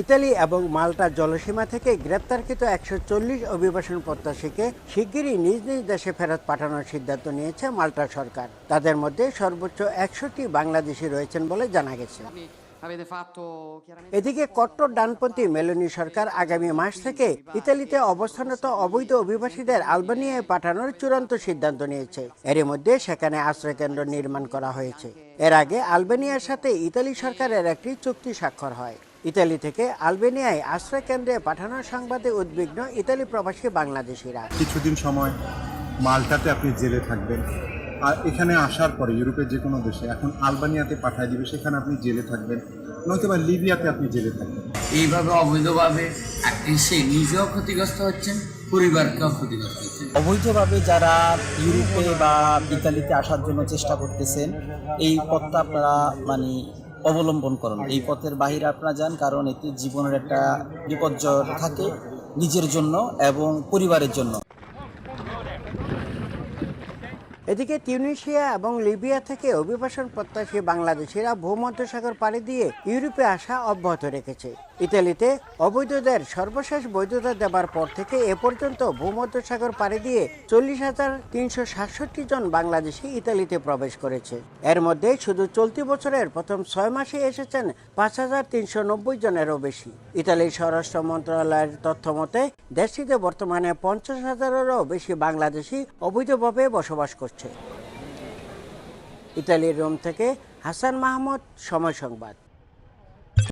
Italy এবং মাল্টার জলসীমা থেকে গ্রেপ্তারকৃত একশো চল্লিশ অভিবাসন প্রত্যাশীকে শিগগিরই নিজ নিজ দেশে ফেরত পাঠানোর সিদ্ধান্ত নিয়েছে মাল্টার সরকার। তাদের মধ্যে সর্বোচ্চ একশোটি বাংলাদেশি রয়েছেন বলে জানা গেছে. এদিকে কট্টর ডানপন্থী মেলোনি সরকার আগামী মাস থেকে ইতালিতে অবস্থানরত অবৈধ অভিবাসীদের আলবানিয়ায় পাঠানোর চূড়ান্ত সিদ্ধান্ত নিয়েছে। এরই মধ্যে সেখানে আশ্রয়কেন্দ্র নির্মাণ করা হয়েছে। এর আগে আলবেনিয়ার সাথে ইতালি সরকারের একটি চুক্তি স্বাক্ষর হয়। ইতালি থেকে আলবেনিয়ায় আশ্রয় কেন্দ্রে পাঠানোর সংবাদে উদ্বিগ্ন ইতালি প্রবাসী বাংলাদেশিরা। কিছুদিন সময় মাল্টাতে আপনি জেলে থাকবেন। আর এখানে আসার পরে ইউরোপের যে কোনো দেশে এখন আলবানিয়াতে পাঠায় দিবে সেখানে আপনি জেলে থাকবেন। নয়তো বা লিবিয়াতে আপনি জেলে থাকবেন। এইভাবে অবৈধভাবে এসে নিজেও ক্ষতিগ্রস্ত হচ্ছেন পরিবারকেও ক্ষতিগ্রস্ত হচ্ছেন। অবৈধভাবে যারা ইউরোপে বা ইতালিতে আসার জন্য চেষ্টা করতেছেন এই পথটা আপনারা মানে অবলম্বন করুন। এই পথের বাহিরে আপনারা যান কারণ এতে জীবনের একটা বিপর্যয় থাকে নিজের জন্য এবং পরিবারের জন্য। এদিকে টিউনিশিয়া এবং লিবিয়া থেকে অভিবাসন প্রত্যাশী বাংলাদেশিরা ভূমধ্যসাগর পাড়ি দিয়ে ইউরোপে আসা অব্যাহত রেখেছে। ইতালিতে অবৈধদের সর্বশেষ বৈধতা দেবার পর থেকে এ পর্যন্ত ভূমধ্যসাগর পাড়ি দিয়ে চল্লিশ হাজার তিনশো সাতষট্টি জন বাংলাদেশি ইতালিতে প্রবেশ করেছে। এর মধ্যে শুধু চলতি বছরের প্রথম ছয় মাসে এসেছেন পাঁচ হাজার তিনশো নব্বই জনেরও বেশি। ইতালির স্বরাষ্ট্র মন্ত্রণালয়ের তথ্য মতে, দেশটিতে বর্তমানে পঞ্চাশ হাজারেরও বেশি বাংলাদেশি অবৈধভাবে বসবাস করছে। ইতালির রোম থেকে হাসান মাহমুদ সময় সংবাদ।